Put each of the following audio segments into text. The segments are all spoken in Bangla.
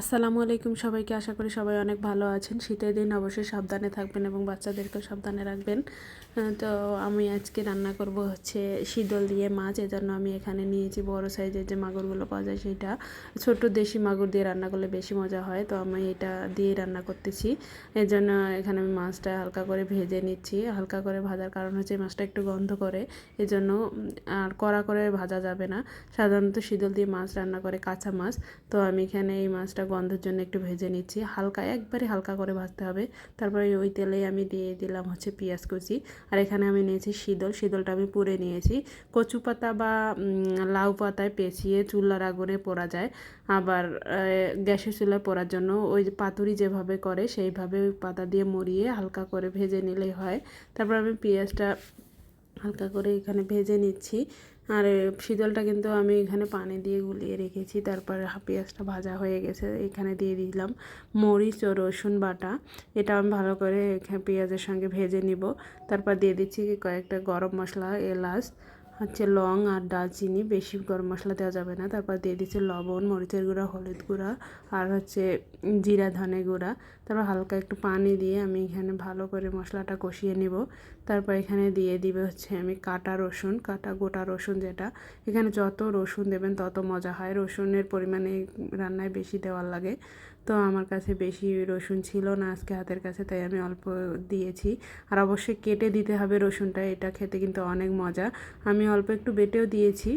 আসসালামু আলাইকুম সবাইকে, আশা করি সবাই অনেক ভালো আছেন। শীতের দিন অবশ্যই সাবধানে থাকবেন এবং বাচ্চাদেরকেও সাবধানে রাখবেন। তো আমি আজকে রান্না করব হচ্ছে শীতল দিয়ে মাছ, এজন্য আমি এখানে নিয়েছি বড় সাইজের যে মাগুরগুলো পাওয়া যায় সেটা। ছোট দেশি মাগুর দিয়ে রান্না করলে বেশি মজা হয়, তো আমি এটা দিয়ে রান্না করতেছি। এর জন্য এখানে আমি মাছটা হালকা করে ভেজে নিচ্ছি। হালকা করে ভাজার কারণ হচ্ছে মাছটা একটু গন্ধ করে, এজন্য আর কড়া করে ভাজা যাবে না। সাধারণত শীতল দিয়ে মাছ রান্না করে কাঁচা মাছ, তো আমি এখানে এই মাছটা গন্ধের জন্য একটু ভেজে নিচ্ছি। হালকা, একবারে হালকা করে ভাজতে হবে। তারপরে ওই তেলেই আমি দিয়ে দিলাম হচ্ছে পেঁয়াজ কুচি। আর এখানে আমি নিয়েছি শীতল শীতলটা আমি পুড়ে নিয়েছি। কচু পাতা বা লাউ পাতায় পেঁচিয়ে চুলার আগুনে পোড়া যায়। আবার গ্যাসের চুলায় পোড়ার জন্য ওই পাতুরি যেভাবে করে, সেইভাবে ওই পাতা দিয়ে মরিয়ে হালকা করে ভেজে নিলেই হয়। তারপর আমি পেঁয়াজটা হালকা করে এখানে ভেজে নিচ্ছি। আর শীতলটা কিন্তু আমি এখানে পানি দিয়ে গুলিয়ে রেখেছি, তারপর পেঁয়াজটা ভাজা হয়ে গেছে, এখানে দিয়ে দিলাম মরিচ ও রসুন বাটা। এটা আমি ভালো করে পেঁয়াজের সঙ্গে ভেজে নিব, তারপর দিয়ে দিচ্ছি কয়েকটা গরম মশলা, এলাচ হচ্ছে লং আর দারচিনি, বেশি গরম মশলা দেওয়া যাবে না। তারপর দিয়ে দিচ্ছি লবণ, মরিচের গুঁড়া, হলুদ গুঁড়া আর হচ্ছে জিরা, ধনে গুঁড়া। তারপর হালকা একটু পানি দিয়ে আমি এখানে ভালো করে মশলাটা কষিয়ে নিব। তারপর এখানে দিয়ে দিবে হচ্ছে আমি কাটা রসুন, কাটা গোটা রসুন যেটা। এখানে যত রসুন দেবেন তত মজা হয়। রসুনের পরিমাণে রান্নায় বেশি দেওয়ার লাগে। তো আমার কাছে বেশি রসুন ছিল না আজকে হাতের কাছে, তাই আমি অল্প দিয়েছি। আর অবশ্যই কেটে দিতে হবে রসুনটা, এটা খেতে কিন্তু অনেক মজা। আমি অল্প একটু বেটেও দিয়েছি।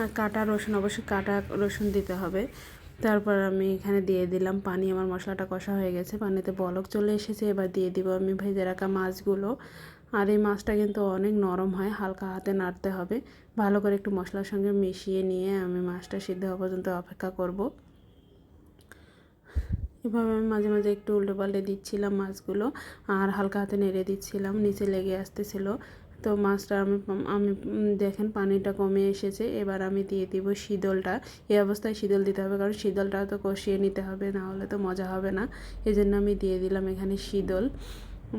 আর কাটা রসুন, অবশ্যই কাটা রসুন দিতে হবে। তারপর আমি এখানে দিয়ে দিলাম পানি, আমার মশলাটা কষা হয়ে গেছে। পানিতে বলক চলে এসেছে, এবার দিয়ে দিব আমি ভেজে রাখা মাছগুলো। আর এই মাছটা কিন্তু অনেক নরম হয়, হালকা হাতে নাড়তে হবে। ভালো করে একটু মশলার সঙ্গে মিশিয়ে নিয়ে আমি মাছটা সিদ্ধ হওয়া পর্যন্ত অপেক্ষা করব। এভাবে আমি মাঝে মাঝে একটু উল্টো পাল্টে দিচ্ছিলাম মাছগুলো, আর হালকা হাতে নেড়ে দিচ্ছিলাম, নিচে লেগে আসতেছিল। তো মাছটা আমি আমি দেখেন পানিটা কমে এসেছে। এবার আমি দিয়ে দিব শীতলটা। এই অবস্থায় শীতল দিতে হবে, কারণ শীতলটা তো কষিয়ে নিতে হবে, না হলে তো মজা হবে না। এই জন্য আমি দিয়ে দিলাম এখানে শীতল।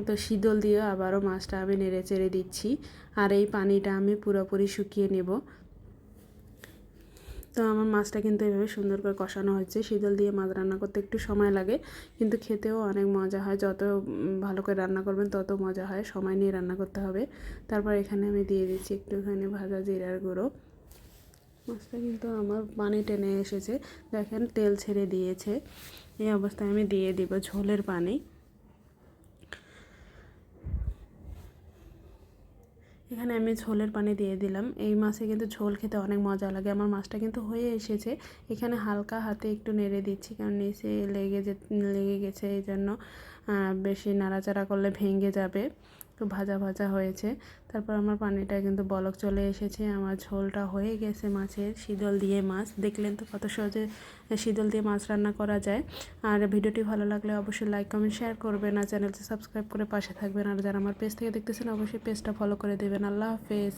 তো শীতল দিয়ে আবারও মাছটা আমি নেড়ে চেড়ে দিচ্ছি। আর এই পানিটা আমি পুরোপুরি শুকিয়ে নেব। তো আমার মাছটা কিন্তু এভাবে সুন্দর করে কষানো হচ্ছে শীতল দিয়ে মাছ রান্না করতে একটু সময় লাগে, কিন্তু খেতেও অনেক মজা হয়। যত ভালো করে রান্না করবেন, তত মজা হয়। সময় নিয়ে রান্না করতে হবে। তারপর এখানে আমি দিয়ে দিচ্ছি একটুখানি ভাজা জিরার গুঁড়ো। মাছটা কিন্তু আমার পানি টেনে এসেছে। দেখেন, তেল ছেড়ে দিয়েছে। এই অবস্থায় আমি দিয়ে দিব ঝোলের পানি। এখানে আমি ঝোলের পানি দিয়ে দিলাম। এই মাছে কিন্তু ঝোল খেতে অনেক মজা লাগে। আমার মাছটা কিন্তু হয়ে এসেছে। এখানে হালকা হাতে একটু নেড়ে দিচ্ছি, কারণ নিচে লেগে যে, লেগে গেছে এই জন্য বেশি নাড়াচাড়া করলে ভেঙে যাবে। তো ভাজা ভাজা হয়েছে। তারপর আমার পানিটা কিন্তু বলক চলে এসেছে। আমার ঝোলটা হয়ে গেছে মাছের শীতল দিয়ে মাছ। দেখলেন তো কত সহজে শীতল দিয়ে মাছ রান্না করা যায়। আর ভিডিওটি ভালো লাগলে অবশ্যই লাইক কমেন্ট শেয়ার করবেন। আর চ্যানেলটি সাবস্ক্রাইব করে পাশে থাকবেন। আর যারা আমার পেজ থেকে দেখতেছেন, অবশ্যই পেজটা ফলো করে দেবেন। আল্লাহ হাফেজ।